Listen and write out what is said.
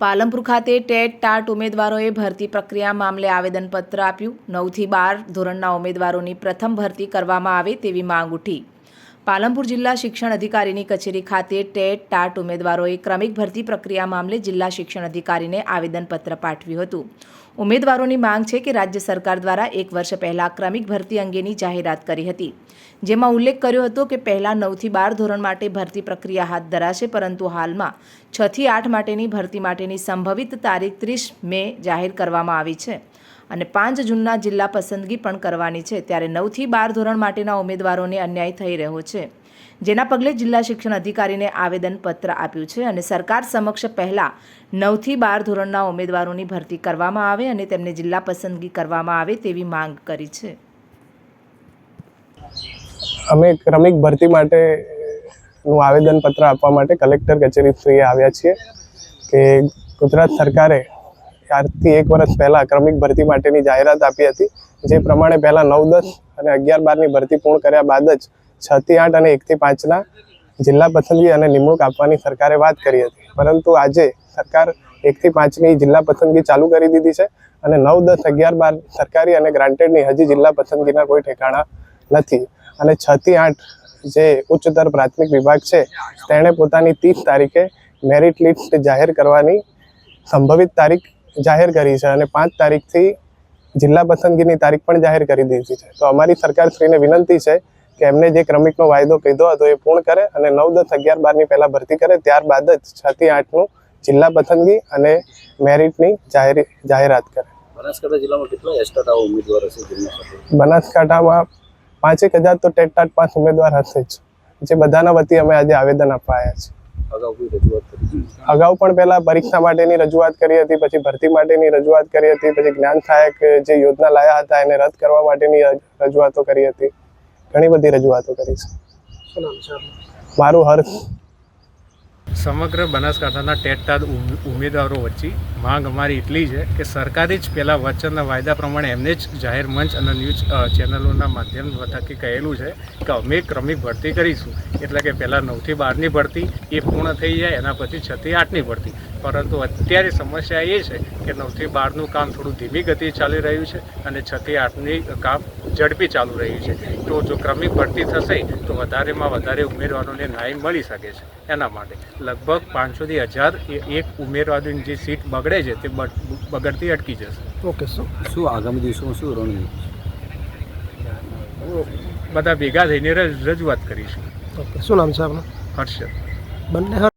પાલનપુર ખાતે TET TAT ઉમેદવારોએ ભરતી પ્રક્રિયા મામલે આવેદનપત્ર આપ્યું. નવથી બાર ધોરણના ઉમેદવારોની પ્રથમ ભરતી કરવામાં આવે તેવી માંગ ઉઠી. પાલનપુર જિલ્લા શિક્ષણ અધિકારીની કચેરી ખાતે ટેટ ટાટ ઉમેદવારોએ ક્રમિક ભરતી પ્રક્રિયા મામલે જિલ્લા શિક્ષણ અધિકારીને આવેદનપત્ર પાઠવ્યું હતું. ઉમેદવારોની માંગ છે કે રાજ્ય સરકાર દ્વારા એક વર્ષ પહેલાં ક્રમિક ભરતી અંગેની જાહેરાત કરી હતી. જેમાં ઉલ્લેખ કર્યો હતો કે પહેલાં નવથી બાર ધોરણ માટે ભરતી પ્રક્રિયા હાથ ધરાશે, પરંતુ હાલમાં છથી આઠ માટેની ભરતી માટેની સંભવિત તારીખ ત્રીસ મે જાહેર કરવામાં આવી છે. અને પાંચ જૂનના જિલ્લા પસંદગી પણ કરવાની છે, ત્યારે નવથી બાર ધોરણ માટેના ઉમેદવારોને અન્યાય થઈ રહ્યો છે. જેના પગલે જિલ્લા શિક્ષણ અધિકારીને આવેદનપત્ર આપ્યું છે અને સરકાર સમક્ષ પહેલાં નવથી બાર ધોરણના ઉમેદવારોની ભરતી કરવામાં આવે અને તેમને જિલ્લા પસંદગી કરવામાં આવે તેવી માંગ કરી છે. અમે ક્રમિક ભરતી માટે, નું આવેદનપત્ર આપવા માટે કલેક્ટર કચેરી શ્રી આવ્યા છીએ કે ગુજરાત સરકારે આજથી એક વર્ષ પહેલાં ક્રમિક ભરતી માટેની જાહેરાત આપી હતી. જે પ્રમાણે પહેલાં નવ દસ અને અગિયાર બારની ભરતી પૂર્ણ કર્યા બાદ જ છથી આઠ અને એકથી પાંચના જિલ્લા પસંદગી અને નિમણૂક આપવાની સરકારે વાત કરી હતી. પરંતુ આજે સરકાર એકથી પાંચની જિલ્લા પસંદગી ચાલુ કરી દીધી છે અને નવ દસ અગિયાર બાર સરકારી અને ગ્રાન્ટેડની હજી જિલ્લા પસંદગીના કોઈ ઠેકાણા નથી. અને છ થી આઠ જે ઉચ્ચતર પ્રાથમિક વિભાગ છે, તેણે પોતાની ત્રીસ તારીખે મેરિટ લિસ્ટ જાહેર કરવાની સંભવિત તારીખ જાહેર કરી છે અને પાંચ તારીખથી જિલ્લા પસંદગીની તારીખ પણ જાહેર કરી દીધી છે. તો અમારી સરકારશ્રીને વિનંતી છે કે એમને જે ક્રમિકનો વાયદો કીધો હતો એ પૂર્ણ કરે અને નવ દસ અગિયાર બારની પહેલાં ભરતી કરે ત્યારબાદ જ છ થી આઠનું જિલ્લા પસંદગી અને મેરિટની જાહેર જાહેરાત કરે. બનાસકાંઠા જિલ્લામાં કેટલા એસ્ટાટા ઉમેદવારો છે બનાસકાંઠામાં પાંચેક હજાર તો ટેટ ટાટ પાસ ઉમેદવાર હશે જ જે બધાના વતી અમે આજે આવેદન આપવા આવ્યા છીએ. અગાઉ પણ પહેલા પરીક્ષા માટેની રજૂઆત કરી હતી પછી ભરતી માટેની રજૂઆત કરી હતી પછી જ્ઞાન સહાયક જે યોજના લાયા હતા એને રદ કરવા માટેની રજૂઆતો કરી હતી. ઘણી બધી રજૂઆતો કરી છે. મારું હર્ષ. સમગ્ર બનાસકાંઠાના ટેટટાદ ઉમ- ઉમેદવારો વચ્ચે માંગ અમારી એટલી છે કે સરકારે જ પહેલાં વચનના વાયદા પ્રમાણે એમને જ જાહેર મંચ અને ન્યૂઝ ચેનલોના માધ્યમ થકી કહેલું છે કે અમે ક્રમિક ભરતી કરીશું. એટલે કે પહેલાં નવથી બારની ભરતી, એ પૂર્ણ થઈ જાય, એના પછી છથી આઠની ભરતી. પરંતુ અત્યારે સમસ્યા એ છે કે નવથી બારનું કામ થોડું ધીમી ગતિએ ચાલી રહ્યું છે અને છથી આઠની કામ ઝડપી ચાલુ રહી છે. તો જો ક્રમિક ભરતી થશે તો વધારેમાં વધારે ઉમેદવારોને ન્યાય મળી શકે છે. એના માટે લગભગ પાંચસોથી હજાર એ- એક ઉમેદવારોની જે સીટ બગડે છે તે બગડતી અટકી જશે. ઓકે શું શું આગામી દિવસોમાં શું રણનીતિ? બધા ભેગા થઈને રજૂઆત કરીશું. ઓકે શું નામ છે આપનું? હર્ષદ. બંને